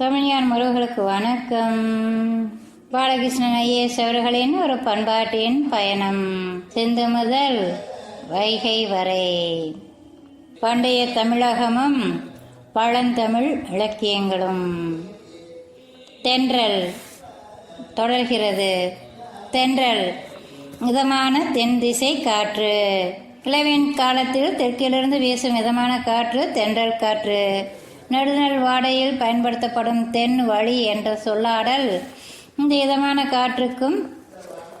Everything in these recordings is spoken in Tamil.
தமிழ்யார் முருகர்களுக்கு வணக்கம். பாலகிருஷ்ணன் ஐஏஎஸ் அவர்களின் ஒரு பண்பாட்டின் பயணம். சிந்து முதல் வைகை வரை. பண்டைய தமிழகமும் பழந்தமிழ் இலக்கியங்களும். தென்றல் தொடர்கிறது. தென்றல் மிதமான தென் திசை காற்று. இளவின் காலத்தில் தெற்கிலிருந்து வீசும் மிதமான காற்று தென்றல் காற்று. நெடுநல் வாடையில் பயன்படுத்தப்படும் தென் வழி என்ற சொல்லாடல். இந்த இதமான காற்றுக்கும்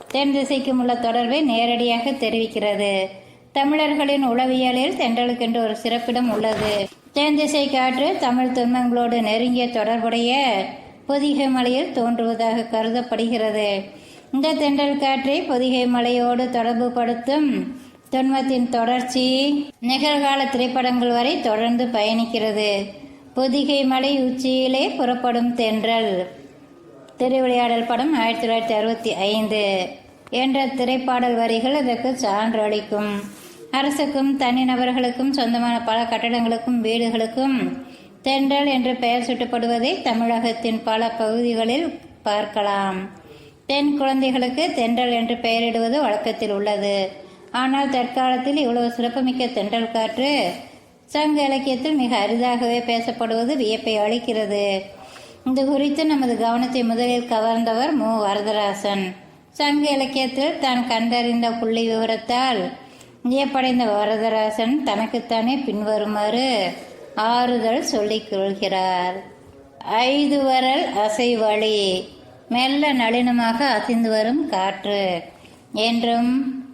தென் திசைக்கும் உள்ள தொடர்பை நேரடியாக தெரிவிக்கிறது. தமிழர்களின் உளவியலில் தென்றலுக்கென்று ஒரு சிறப்பிடம் உள்ளது. தென் திசை காற்று தமிழ் துன்பங்களோடு நெருங்கிய தொடர்புடைய பொதிகை மலையில் தோன்றுவதாக கருதப்படுகிறது. இந்த தென்றல் காற்றை பொதிகை மலையோடு தொடர்புபடுத்தும் தொன்மத்தின் தொடர்ச்சி நிகழ்கால திரைப்படங்கள் வரை தொடர்ந்து பயணிக்கிறது. பொதிகை மலை உச்சியிலே புறப்படும் தென்றல். திருவிளையாடல் படம் ஆயிரத்தி தொள்ளாயிரத்தி அறுபத்தி ஐந்து. என்ற திரைப்பாடல் வரிகள் இதற்கு சான்று அளிக்கும். அரசுக்கும் தனிநபர்களுக்கும் சொந்தமான பல கட்டடங்களுக்கும் வீடுகளுக்கும் தென்றல் என்று பெயர் சுட்டப்படுவதை தமிழகத்தின் பல பகுதிகளில் பார்க்கலாம். பெண் குழந்தைகளுக்கு தென்றல் என்று பெயரிடுவது வழக்கத்தில் உள்ளது. ஆனால் தற்காலத்தில் இவ்வளவு சிறப்புமிக்க தென்றல் காற்று சங்க இலக்கியத்தில் மிக அரிதாகவே பேசப்படுவது வியப்பை அளிக்கிறது. இது குறித்து நமது கவனத்தை முதலில் கவர்ந்தவர் மு. வரதராசன். சங்க இலக்கியத்தில் தான் கண்டறிந்த புள்ளி விவரத்தால் வியப்படைந்த வரதராசன் தனக்குத்தானே பின்வருமாறு ஆறுதல் சொல்லிக் கொள்கிறார். ஐந்து வரல் அசைவழி. மெல்ல நளினமாக அசைந்து வரும் காற்று. என்றும்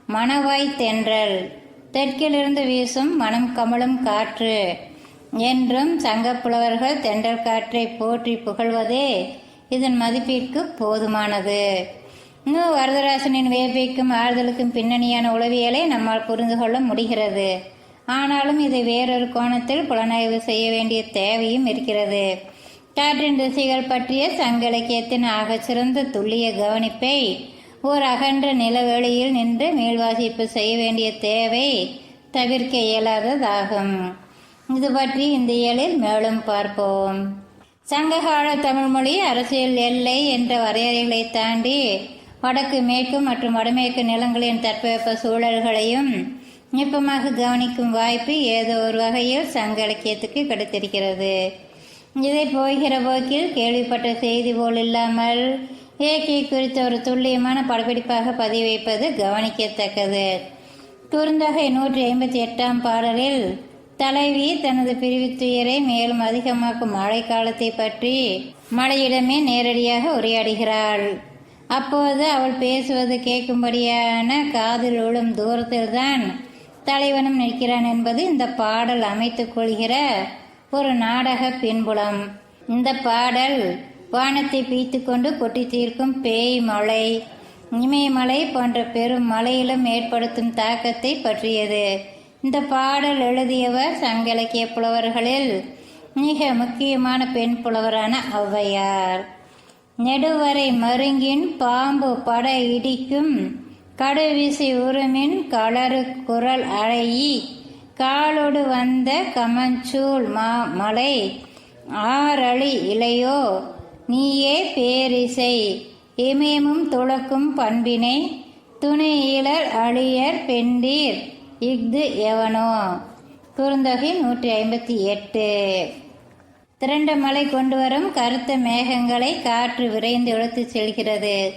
மணவாய் தென்றல். தெற்கிலிருந்து வீசும் மனம் கமலும் காற்று. என்றும் சங்கப்புலவர்கள் தென்றல் காற்றை போற்றி புகழ்வதே இதன் மதிப்பிற்கு போதுமானது. இன்னும் வரதராசனின் வியப்பிக்கும் ஆறுதலுக்கும் பின்னணியான உளவியலை நம்மால் புரிந்து கொள்ள முடிகிறது. ஆனாலும் இதை வேறொரு கோணத்தில் புலனாய்வு செய்ய வேண்டிய தேவையும் இருக்கிறது. காற்றின் திசைகள் பற்றிய சங்க இலக்கியத்தின் ஆகச்சிறந்த துல்லிய கவனிப்பை ஓர் அகன்ற நிலவெளியில் நின்று மீள்வாசிப்பு செய்ய வேண்டிய தேவை தவிர்க்க இயலாததாகும். இது பற்றி இந்த இயலில் மேலும் பார்ப்போம். சங்ககால தமிழ்மொழி அரசியல் எல்லை என்ற வரையறைகளை தாண்டி வடக்கு மேற்கு மற்றும் வடமேற்கு நிலங்களின் தட்பவெப்ப சூழல்களையும் நுட்பமாக கவனிக்கும் வாய்ப்பு ஏதோ ஒரு வகையில் சங்க இலக்கியத்துக்கு கிடைத்திருக்கிறது. இதை போகிற போக்கில் கேள்விப்பட்ட செய்தி போல் இல்லாமல் இயற்கை குறித்த ஒரு துல்லியமான படப்பிடிப்பாக பதிவு வைப்பது கவனிக்கத்தக்கது. குறுந்தகை நூற்றி ஐம்பத்தி எட்டாம் பாடலில் தலைவி தனது பிரிவுத் துயரை மேலும் அதிகமாக்கும் மழைக்காலத்தை பற்றி மழையிடமே நேரடியாக உரையாடுகிறாள். அப்போது அவள் பேசுவது கேட்கும்படியான காதில் விழும் தூரத்தில்தான் தலைவனும் நிற்கிறான் என்பது இந்த பாடல் அமைத்துக் கொள்கிற ஒரு நாடக பின்புலம். இந்த பாடல் வானத்தை பீத்து கொண்டு கொட்டி தீர்க்கும் பேய் மழை இமயமலை போன்ற பெரும் மலையிலும் ஏற்படுத்தும் தாக்கத்தை பற்றியது. இந்த பாடல் எழுதியவர் சங்க இலக்கிய புலவர்களில் மிக முக்கியமான பெண் புலவரான ஔவையார். நெடுவரை மருங்கின் பாம்பு பட இடிக்கும் கடுவிசை உருமின் களறு குரல் அழையி காலோடு வந்த கமஞ்சூல் மா மலை ஆறளி இலையோ நீயே பேரிசை இமயமும் துளக்கும் பண்பினை துணையிலர் அழியர் பெண்டீர் இஃது எவனோ. குறுந்தொகை நூற்றி ஐம்பத்தி எட்டு. திரண்ட மலை கொண்டு வரும் கருத்த மேகங்களை காற்று விரைந்து இழுத்துச் செல்கிறது.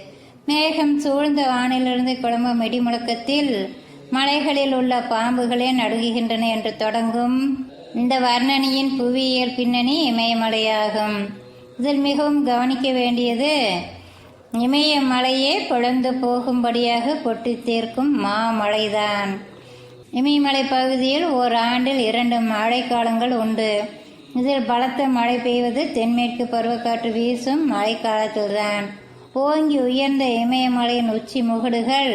மேகம் சூழ்ந்த வானிலிருந்து குழம்பும் இடி முழக்கத்தில் மலைகளில் உள்ள பாம்புகளே நடுங்குகின்றன என்று தொடங்கும் இந்த வர்ணனையின் புவியியல் பின்னணி இமயமலையாகும். இதில் மிகவும் கவனிக்க வேண்டியது இமயமலையே பிளந்து போகும்படியாக கொட்டி தீர்க்கும் மாமலைதான் இமயமலை பகுதியில் ஓர் ஆண்டில் இரண்டு மழைக்காலங்கள் உண்டு. இதில் பலத்த மழை பெய்வது தென்மேற்கு பருவக்காற்று வீசும் மழைக்காலத்தில்தான். ஓங்கி உயர்ந்த இமயமலையின் உச்சி முகடுகள்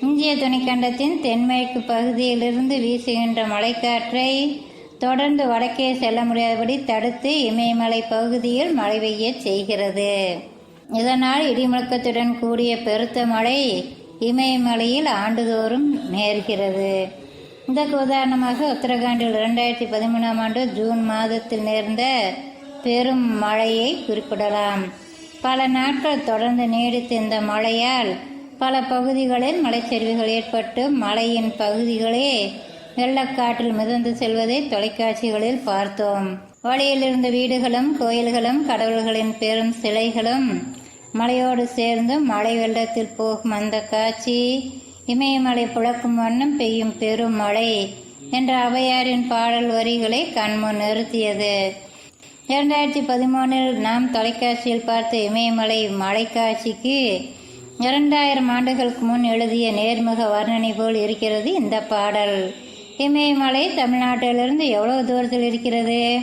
இந்திய துணைக்கண்டத்தின் தென்மேற்கு பகுதியிலிருந்து வீசுகின்ற மழைக்காற்றை தொடர்ந்து வடக்கே செல்ல முடியாதபடி தடுத்து இமயமலை பகுதியில் மழை பெய்யச் செய்கிறது. இதனால் இடிமுழக்கத்துடன் கூடிய பெருத்த மழை இமயமலையில் ஆண்டுதோறும் நேர்கிறது. இதற்கு உதாரணமாக உத்தரகாண்டில் இரண்டாயிரத்தி பதிமூணாம் ஆண்டு ஜூன் மாதத்தில் நேர்ந்த பெரும் மழையை குறிப்பிடலாம். பல நாட்கள் தொடர்ந்து நீடித்த இந்த மழையால் பல பகுதிகளில் மலைச்சரிவுகள் ஏற்பட்டு மலையின் பகுதிகளே வெள்ளக்காட்டில் மிதந்து செல்வதை தொலைக்காட்சிகளில் பார்த்தோம். வழியில் இருந்த வீடுகளும் கோயில்களும் கடவுள்களின் பெரும் சிலைகளும் மலையோடு சேர்ந்து மழை வெள்ளத்தில் போகும் அந்த காட்சி இமயமலை புழக்கும் வண்ணம் பெய்யும் பெரும் மழை என்ற அவையாரின் பாடல் வரிகளை கண்முன் நிறுத்தியது. இரண்டாயிரத்தி பதிமூணில் நாம் தொலைக்காட்சியில் பார்த்த இமயமலை மலைக்காட்சிக்கு இரண்டாயிரம் ஆண்டுகளுக்கு முன் எழுதிய நேர்முக வர்ணனை போல் இருக்கிறது இந்த பாடல். இமயமலை தமிழ்நாட்டிலிருந்து எவ்வளவு தூரத்தில் இருக்கிறது?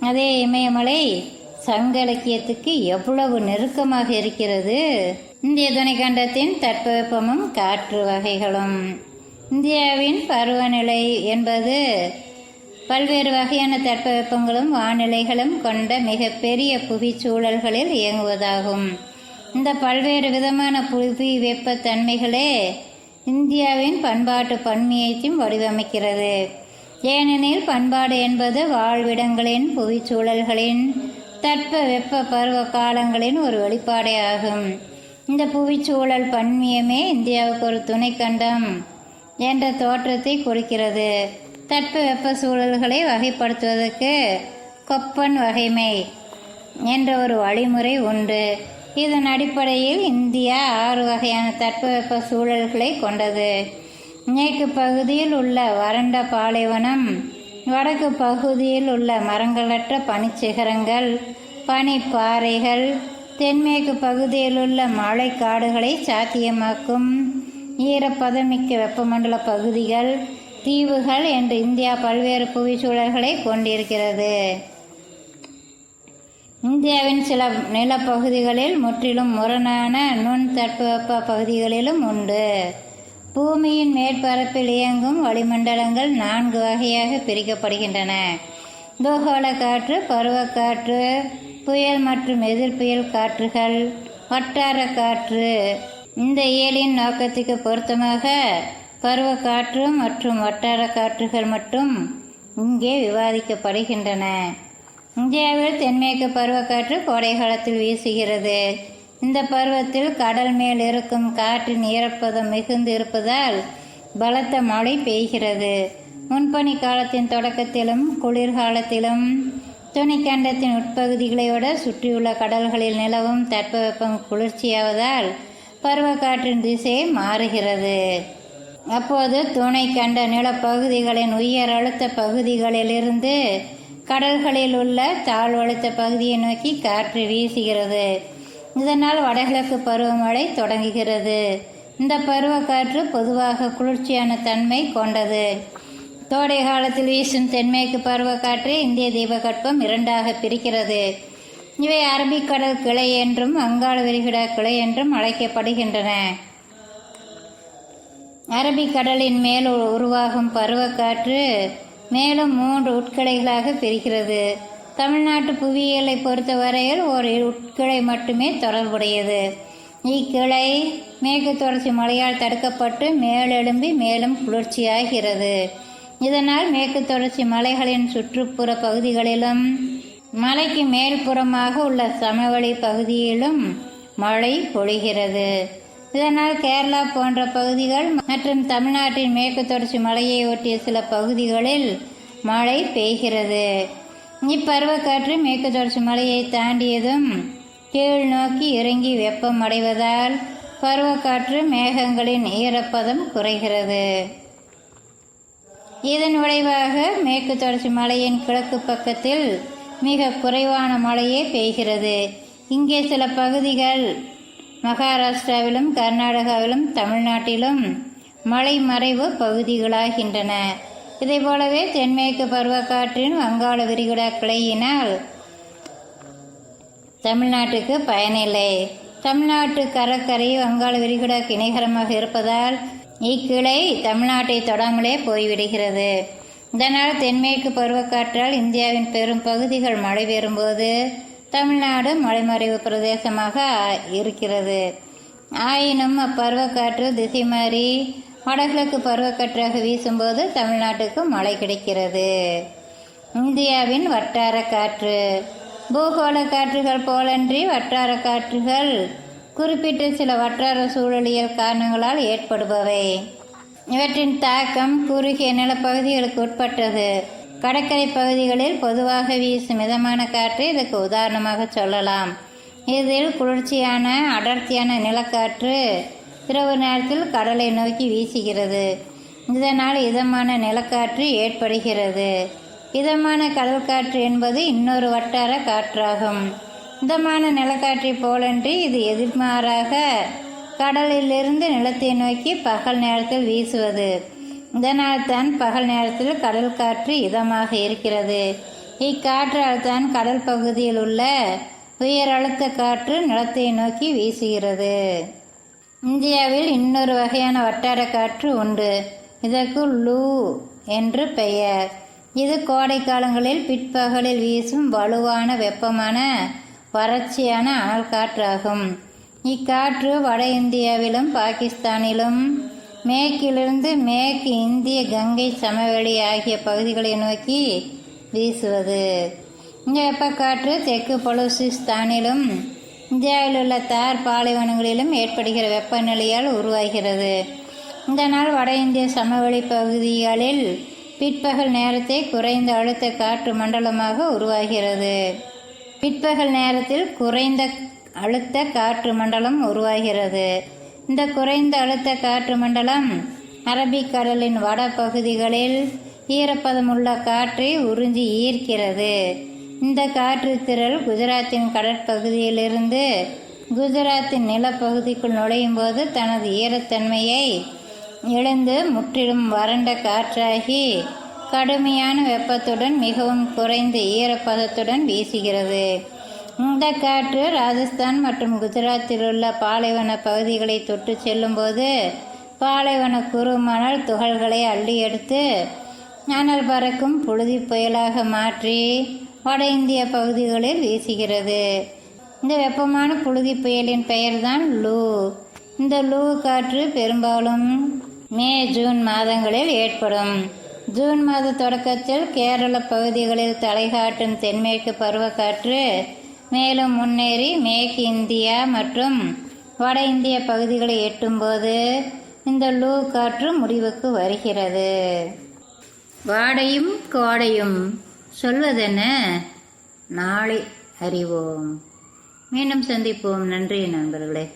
அதே இமயமலை சங்க இலக்கியத்துக்கு எவ்வளவு நெருக்கமாக இருக்கிறது? இந்திய துணைக்கண்டத்தின் தட்பவெப்பமும் காற்று வகைகளும். இந்தியாவின் பருவநிலை என்பது பல்வேறு வகையான தட்பவெப்பங்களும் வானிலைகளும் கொண்ட மிகப்பெரிய புவிச்சூழல்களில் இயங்குவதாகும். இந்த பல்வேறு விதமான புவி வெப்பத்தன்மைகளே இந்தியாவின் பண்பாட்டு பன்மையையும் வடிவமைக்கிறது. ஏனெனில் பண்பாடு என்பது வாழ்விடங்களின் புவிச்சூழல்களின் தட்ப வெப்ப பருவ காலங்களின் ஒரு வெளிப்பாடே ஆகும். இந்த புவிச்சூழல் பன்மியமே இந்தியாவுக்கு ஒரு துணைக்கண்டம் என்ற தோற்றத்தை கொடுக்கிறது தட்ப வெப்ப சூழல்களை வகைப்படுத்துவதற்கு கொப்பன் வகைமை என்ற ஒரு வழிமுறை உண்டு. இதன் அடிப்படையில் இந்தியா ஆறு வகையான தட்பவெப்ப சூழல்களை கொண்டது. மேற்கு பகுதியில் உள்ள வறண்ட பாலைவனம் வடக்கு பகுதியில் உள்ள மரங்களற்ற பனிச்சிகரங்கள் பனிப்பாறைகள் தென்மேற்கு பகுதியில் உள்ள மழைக்காடுகளை சாத்தியமாக்கும் ஈரப்பதமிக்க வெப்பமண்டல பகுதிகள் தீவுகள் என்று இந்தியா பல்வேறு புவிச்சூழல்களை கொண்டிருக்கிறது. இந்தியாவின் சில நிலப்பகுதிகளில் முற்றிலும் முரணான நுண் தட்பவெப்ப பகுதிகளிலும் உண்டு. பூமியின் மேற்பரப்பில் இயங்கும் வளிமண்டலங்கள் நான்கு வகையாக பிரிக்கப்படுகின்றன. பூகோள காற்று பருவக்காற்று புயல் மற்றும் எதிர் புயல் காற்றுகள் வட்டார காற்று. இந்த இயலின் நோக்கத்துக்கு பொருத்தமாக பருவக்காற்று மற்றும் வட்டார காற்றுகள் மட்டும் இங்கே விவாதிக்கப்படுகின்றன. இந்தியாவில் தென்மேற்கு பருவக்காற்று கோடை காலத்தில் வீசுகிறது. இந்த பருவத்தில் கடல் மேல் இருக்கும் காற்றின் ஈரப்பதம் மிகுந்து இருப்பதால் பலத்த மழை பெய்கிறது. முன்பனி காலத்தின் தொடக்கத்திலும் குளிர்காலத்திலும் துணிக்கண்டத்தின் உட்பகுதிகளையோட சுற்றியுள்ள கடல்களில் நிலவும் தட்பவெப்பம் குளிர்ச்சியாவதால் பருவக்காற்றின் திசை மாறுகிறது. அப்போது துணை கண்ட நிலப்பகுதிகளின் உயர் அழுத்த பகுதிகளிலிருந்து கடல்களில் உள்ள தாழ்வழுத்த பகுதியை நோக்கி காற்று வீசுகிறது. இதனால் வடகிழக்கு பருவமழை தொடங்குகிறது. இந்த பருவக்காற்று பொதுவாக குளிர்ச்சியான தன்மை கொண்டது. கோடை காலத்தில் வீசும் தென்மேற்கு பருவக்காற்று இந்திய தீபகற்பம் இரண்டாக பிரிக்கிறது. இவை அரபிக்கடல் கிளை என்றும் வங்காள விரிகுடா கிளை என்றும் அழைக்கப்படுகின்றன. அரபிக்கடலின் மேல் உருவாகும் பருவக்காற்று மேலும் மூன்று உட்கிளைகளாக பிரிக்கிறது. தமிழ்நாட்டு புவியியலை பொறுத்தவரையில் ஒரு உட்கிளை மட்டுமே தொடர்புடையது. இக்கிளை மேற்கு தொடர்ச்சி மழையால் தடுக்கப்பட்டு மேலெழும்பி மேலும் குளிர்ச்சியாகிறது. இதனால் மேற்கு தொடர்ச்சி மலைகளின் சுற்றுப்புற பகுதிகளிலும் மலைக்கு மேல்புறமாக உள்ள சமவெளி பகுதியிலும் மழை பொழிகிறது. இதனால் கேரளா போன்ற பகுதிகள் மற்றும் தமிழ்நாட்டின் மேற்கு தொடர்ச்சி மலையை ஒட்டிய சில பகுதிகளில் மழை பெய்கிறது. இப்பருவக்காற்று மேற்கு தொடர்ச்சி மலையை தாண்டியதும் கீழ் நோக்கி இறங்கி வெப்பம் அடைவதால் பருவக்காற்று மேகங்களின் ஈரப்பதம் குறைகிறது. இதன் விளைவாக மேற்கு தொடர்ச்சி மலையின் கிழக்கு பக்கத்தில் மிக குறைவான மழையே பெய்கிறது. இங்கே சில பகுதிகள் மகாராஷ்டிராவிலும் கர்நாடகாவிலும் தமிழ்நாட்டிலும் மலை மறைவு பகுதிகளாகின்றன. இதை போலவே தென்மேற்கு பருவக்காற்றின் வங்காள விரிகுடா கிளையினால் தமிழ்நாட்டுக்கு பயனில்லை. தமிழ்நாட்டு கடற்கரை வங்காள விரிகுடாக்கு இணைகரமாக இருப்பதால் இக்கிளை தமிழ்நாட்டை தொடாமலே போய்விடுகிறது. இதனால் தென்மேற்கு பருவக்காற்றால் இந்தியாவின் பெரும் பகுதிகள் மழை பெறும்போது தமிழ்நாடு மலைமறைவு பிரதேசமாக இருக்கிறது. ஆயினும் அப்பருவக்காற்று திசை மாறி வடகிழக்கு பருவக்காற்றாக வீசும்போது தமிழ்நாட்டுக்கு மழை கிடைக்கிறது. இந்தியாவின் வட்டார காற்று. பூகோள காற்றுகள் போலன்றி வட்டார காற்றுகள் குறிப்பிட்ட சில வட்டார சூழலியல் காரணங்களால் ஏற்படுபவை. இவற்றின் தாக்கம் குறுகிய நிலப்பகுதிகளுக்கு உட்பட்டது. கடற்கரை பகுதிகளில் பொதுவாக வீசும் மிதமான காற்று இதற்கு உதாரணமாக சொல்லலாம். இதில் குளிர்ச்சியான அடர்த்தியான நிலக்காற்று இரவு நேரத்தில் கடலை நோக்கி வீசுகிறது. இதனால் இதமான நிலக்காற்று ஏற்படுகிறது. இதமான கடல் காற்று என்பது இன்னொரு வட்டார காற்றாகும். இதமான நிலக்காற்றை போலன்றி இது எதிர்மாறாக கடலிலிருந்து நிலத்தை நோக்கி பகல் நேரத்தில் வீசுவது. இதனால் தான் பகல் நேரத்தில் கடல் காற்று இதமாக இருக்கிறது. இக்காற்றால் தான் கடல் பகுதியில் உள்ள உயர் அழுத்த காற்று நிலத்தை நோக்கி வீசுகிறது. இந்தியாவில் இன்னொரு வகையான வட்டார காற்று உண்டு. இதற்கு லூ என்று பெயர். இது கோடை காலங்களில் பிற்பகலில் வீசும் வலுவான வெப்பமான வறட்சியான அனல் காற்றாகும். இக்காற்று வட இந்தியாவிலும் பாகிஸ்தானிலும் மேற்கிலிருந்து மேற்கு இந்திய கங்கை சமவெளி ஆகிய பகுதிகளை நோக்கி வீசுவது. இந்த வெப்பக்காற்று தெற்கு பலூசிஸ்தானிலும் இந்தியாவில் உள்ள தார் பாலைவனங்களிலும் ஏற்படுகிற வெப்பநிலையால் உருவாகிறது. இந்த நாள் வட இந்திய சமவெளி பகுதிகளில் பிற்பகல் நேரத்தை குறைந்த அழுத்த காற்று மண்டலமாக உருவாகிறது. பிற்பகல் நேரத்தில் குறைந்த அழுத்த காற்று மண்டலம் உருவாகிறது. இந்த குறைந்த அழுத்த காற்று மண்டலம் அரபிக்கடலின் வட பகுதிகளில் ஈரப்பதமுள்ள காற்றை உறிஞ்சி ஈர்க்கிறது. இந்த காற்று திரள் குஜராத்தின் கடற்பகுதியிலிருந்து குஜராத்தின் நிலப்பகுதிக்குள் நுழையும் போது தனது ஈரத்தன்மையை இழந்து முற்றிலும் வறண்ட காற்றாகி கடுமையான வெப்பத்துடன் மிகவும் குறைந்த ஈரப்பதத்துடன் வீசுகிறது. இந்த காற்று ராஜஸ்தான் மற்றும் குஜராத்தில் உள்ள பாலைவன பகுதிகளை தொட்டு செல்லும்போது பாலைவன குறுமணல் துகள்களை அள்ளி எடுத்து அனல் பறக்கும் புழுதி புயலாக மாற்றி வட இந்திய பகுதிகளில் வீசுகிறது. இந்த வெப்பமான புழுதி புயலின் பெயர்தான் லூ. இந்த லூ காற்று பெரும்பாலும் மே ஜூன் மாதங்களில் ஏற்படும். ஜூன் மாத தொடக்கத்தில் கேரள பகுதிகளில் தலைகாட்டும் தென்மேற்கு பருவக்காற்று மேலும் முன்னேறி மேற்கு இந்தியா மற்றும் வட இந்திய பகுதிகளை எட்டும்போது இந்த லூ காற்று முடிவுக்கு வருகிறது. வாடையும் கோடையும் சொல்வதென்ன நாளை அறிவோம். மீண்டும் சந்திப்போம். நன்றி நண்பர்களே.